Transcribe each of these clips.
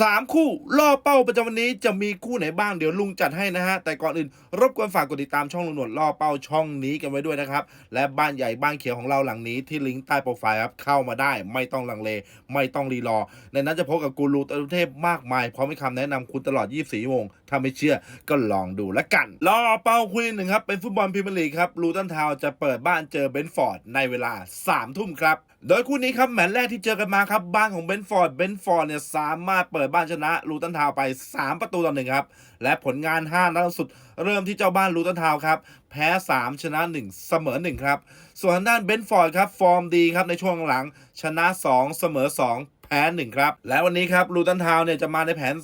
สามคู่ล่อเป้าประจำวันนี้จะมีคู่ไหนบ้างเดี๋ยวลุงจัดให้นะฮะ แต่ก่อนอื่น รบกวนฝากกดติดตามช่องลุงหนวดล่อเป้าช่องนี้กันไว้ด้วยนะครับ และบ้านใหญ่บ้านเขียวของเราหลังนี้ที่ลิงก์ใต้โปรไฟล์ครับเข้ามาได้ไม่ต้องลังเล ไม่ต้องรีรอ ในนั้นจะพบกับกูรูตรุเทพมากมายพร้อมให้คำแนะนำคุณตลอด 24ชั่วโมงถ้าไม่เชื่อก็ลองดูละกันล่อเป้าคู่ที่หนึ่งครับเป็นฟุตบอลพรีเมียร์ลีกครับลูตันทาวจะเปิดบ้านเจอเบนฟอร์ดในเวลา3ทุ่มครับโดยคู่นี้ครับแมตช์แรกที่เจอกันมาครับบ้านของเบนฟอร์ดเบนฟอร์ดเนี่ยสามารถเปิดบ้านชนะลูตันทาวไป 3 ประตูต่อหนึ่งครับ และผลงาน 5 นัดล่าสุด เริ่มที่เจ้าบ้านลูตันทาวครับ แพ้ 3 ชนะ 1 เสมอ 1 ครับ ส่วนทางด้านเบนฟอร์ดครับ ฟอร์มดีครับในช่วงหลังชนะ 2 เสมอ 2แพ้1ครับ และวันนี้ครับลูตันทาวเนี่ยจะมาในแผน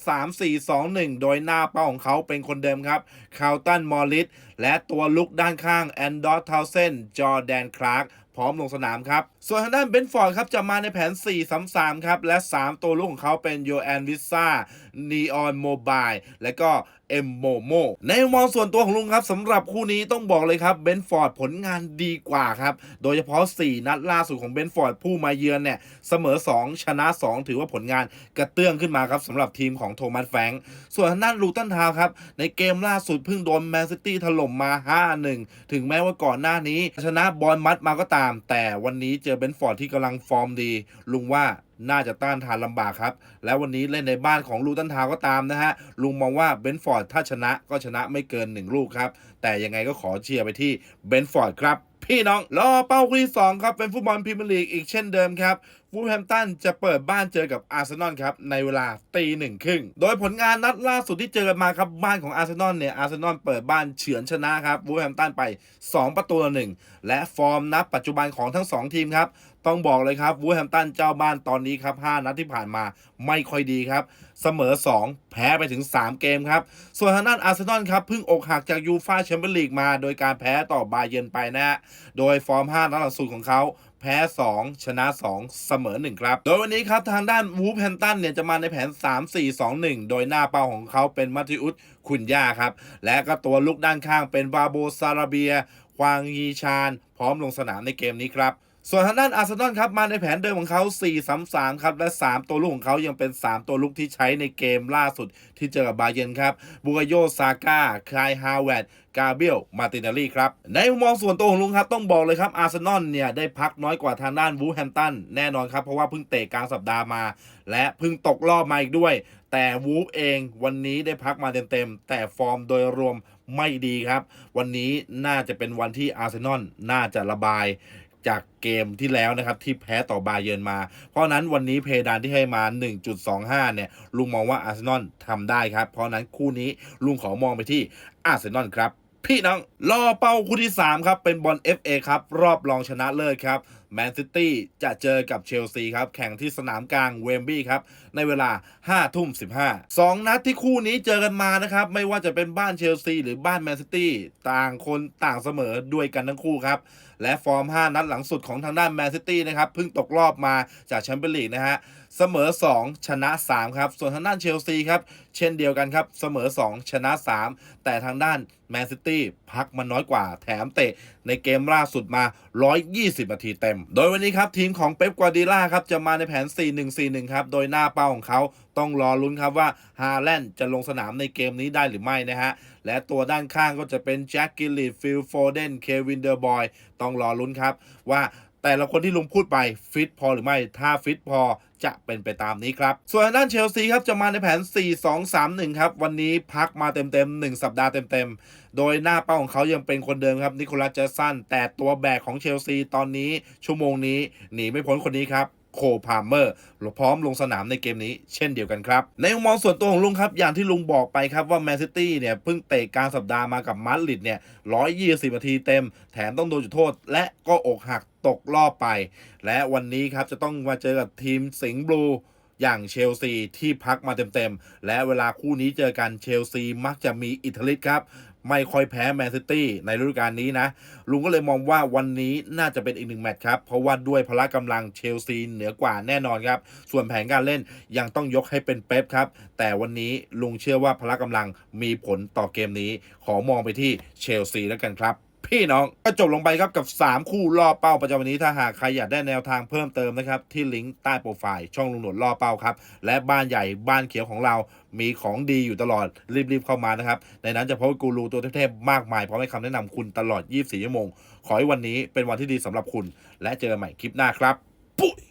3-4-2-1 โดยหน้าเป้าของเขาเป็นคนเดิมครับคาลตันมอริสและตัวลุกด้านข้างแอนดอร์ทาวเซนจอร์แดนคลาร์ก พร้อมลงสนามครับ ส่วนทางด้านเบนฟอร์ดครับจะมาในแผน 4-3-3 ครับ และ 3 ตัวลูกของเขาเป็นโยแอนวิซ่านีออนโมบายและก็เอ็มโมโมในมองส่วนตัวของลุงครับสำหรับคู่นี้ต้องบอกเลยครับเบนฟอร์ดผลงานดีกว่าครับ โดยเฉพาะ 4 นัดล่าสุดของเบนฟอร์ดผู้มาเยือนเนี่ยเสมอ 2 ชนะ 2 ถือว่าผลงานกระเตื้องขึ้นมาครับสำหรับทีมของโทมัสแฟงส่วนทางด้านลูตันทาวครับ ในเกมล่าสุดเพิ่งโดนแมนซิตี้ถล่มมา 5-1 ถึงแม้ว่าก่อนหน้านี้ ชนะบอลมัดมาก็ตามแต่วันนี้เจอเบนฟอร์ดที่กำลังฟอร์มดี ลุงว่าน่าจะต้านทานลำบากครับ แล้ววันนี้เล่นในบ้านของลูตันทาวก็ตามนะฮะ ลุงมองว่าเบนฟอร์ดถ้าชนะก็ชนะไม่เกิน 1 ลูกครับ แต่ยังไงก็ขอเชียร์ไปที่เบนฟอร์ดครับพี่น้องรอเป้าคู่ที่2ครับเป็นฟุตบอลพรีเมียร์ลีกอีกเช่นเดิมครับ ฟูแฮมตันจะเปิดบ้านเจอกับอาร์เซนอลครับในเวลาตีหนึ่งครึ่ง โดยผลงานนัดล่าสุดที่เจอมาครับบ้านของอาร์เซนอลเนี่ยอาร์เซนอลเปิดบ้านเฉือนชนะครับฟูแฮมตันไป 2 ประตูต่อหนึ่งและฟอร์มนับปัจจุบันของทั้ง 2 ทีมครับต้องบอกเลยครับวูแฮมตันเจ้าบ้านตอนนี้ครับ 5 นัดที่ผ่านมาไม่ค่อยดีครับ เสมอ 2 แพ้ไปถึง 3 เกมครับ ส่วนทางด้านอาร์เซนอลครับเพิ่งอกหักจากยูฟาแชมเปี้ยนลีกมา โดยการแพ้ต่อบาเยนไปนะฮะโดยฟอร์ม 5 นัดหลังสุดของเขา พ้ 2 ชนะ 2 เสมอ 1 ครับ โดยวันนี้ครับทางด้านวูฟแฮนตันเนี่ยจะมาในแผน 3-4-2-1 โดยหน้าเป้าของเขาเป็นมัติอุสคุณย่าครับ และก็ตัวลุกด้านข้างเป็นบาโบซาราเบียควางยีชาน พร้อมลงสนามในเกมนี้ครับ ส่วนทางด้านอาร์เซนอลครับมาในแผนเดิมของเขา 4-3-3 ครับ และ 3 ตัวลูกของเขายังเป็น 3 ตัวลูกที่ใช้ในเกมล่าสุดที่เจอกับบาเยร์นครับบูกาโยซาก้าคายฮาวเวดกาเบียลมาตินาลีครับ ในมุมมองส่วนตัวของลุงครับต้องบอกเลยครับอาร์เซนอลเนี่ยได้พักน้อยกว่าทางด้านวูแฮมตันแน่นอนครับ เพราะว่าเพิ่งเตะกลางสัปดาห์มา และเพิ่งตกรอบมาอีกด้วย แต่วูฟเองวันนี้ได้พักมาเต็มๆแต่ฟอร์มโดยรวมไม่ดีครับ วันนี้น่าจะเป็นวันที่อาร์เซนอลน่าจะระบาย จากเกมที่แล้วนะครับที่แพ้ต่อบาเยิร์นมา เพราะนั้นวันนี้เพดานที่ให้มา 1.25 เนี่ย ลุงมองว่าอาร์เซนอลทำได้ครับ เพราะนั้นคู่นี้ลุงขอมองไปที่อาร์เซนอลครับ พี่น้องล่อเป้าคู่ที่ 3 ครับ เป็นบอล FA ครับ รอบรองชนะเลิศครับแมนซิตี้จะเจอกับเชลซีครับ แข่งที่สนามกลางเวมบลีย์ครับ ในเวลา 5 ทุ่ม 15 2 นัดที่คู่นี้เจอกันมานะครับ ไม่ว่าจะเป็นบ้านเชลซีหรือบ้านแมนซิตี้ต่างคนต่างเสมอด้วยกันทั้งคู่ครับ และฟอร์ม 5 นัดหลังสุดของทางด้านแมนซิตี้นะครับเพิ่งตกรอบมาจากแชมเปี้ยนลีกนะฮะเสมอ 2 ชนะ 3 ครับ ส่วนทางด้านเชลซีครับ เช่นเดียวกันครับ เสมอ 2 ชนะ 3 แต่ทางด้านแมนซิตี้พักมันน้อยกว่าแถมเตะในเกมล่าสุดมา 120 นาทีเต็ม โดยวันนี้ครับ ทีมของเป๊ปกวาดิล่าครับ จะมาในแผน 4-1-4-1 ครับ โดยหน้าเป้าของเขาต้องรอลุ้นครับว่าฮาแลนด์จะลงสนามในเกมนี้ได้หรือไม่นะฮะ และตัวด้านข้างก็จะเป็นแจ็คกิลลีฟิลโฟเดนเควินเดอร์บอยต้องรอลุ้นครับว่า แต่ละคนที่ลุงพูดไปฟิตพอหรือไม่ ถ้าฟิตพอจะเป็นไปตามนี้ครับ ส่วนทางด้านเชลซีครับจะมาในแผน 4-2-3-1 ครับ วันนี้พักมาเต็มๆ 1 สัปดาห์เต็มๆ โดยหน้าเป้าของเขายังเป็นคนเดิมครับนิโคลัสเจสันแต่ตัวแบกของเชลซีตอนนี้ชั่วโมงนี้หนีไม่พ้นคนนี้ครับโคพาล์เมอร์พร้อมลงสนามในเกมนี้เช่นเดียวกันครับ ในมุมมองส่วนตัวของลุงครับ อย่างที่ลุงบอกไปครับว่าแมนซิตี้เนี่ยเพิ่งเตะกลางสัปดาห์มากับมาดริดเนี่ย120นาทีเต็ม แถมต้องโดนจุดโทษ และก็อกหัก ตกรอบไป และวันนี้ครับจะต้องมาเจอกับทีมสิงห์บลูอย่างเชลซีที่พักมาเต็มๆ และเวลาคู่นี้เจอกันเชลซีมักจะมีอิทธิฤทธิ์ครับ ไม่ค่อยแพ้แมนซิตี้ในฤดูกาลนี้นะ ลุงก็เลยมองว่าวันนี้น่าจะเป็นอีกหนึ่งแมตช์ครับ เพราะว่าด้วยพละกำลังเชลซีเหนือกว่าแน่นอนครับ ส่วนแผนการเล่นยังต้องยกให้เป็นเป๊ปครับ แต่วันนี้ลุงเชื่อว่าพละกำลังมีผลต่อเกมนี้ ขอมองไปที่เชลซีแล้วกันครับ พี่น้องก็จบลงไปครับกับ 3 คู่ล่อเป้าประจำวันนี้ถ้าหากใครอยากได้แนวทางเพิ่มเติมนะครับ ที่ลิงก์ใต้โปรไฟล์ช่องลุงหนวดล่อเป้าครับ และบ้านใหญ่บ้านเขียวของเรามีของดีอยู่ตลอดรีบๆเข้ามานะครับ ในนั้นจะพบกูรูตัวเทพๆมากมายพร้อมให้คำแนะนำคุณตลอด 24 ชั่วโมง ขอให้วันนี้เป็นวันที่ดีสำหรับคุณ และเจอกันใหม่คลิปหน้าครับ ปุ๊ย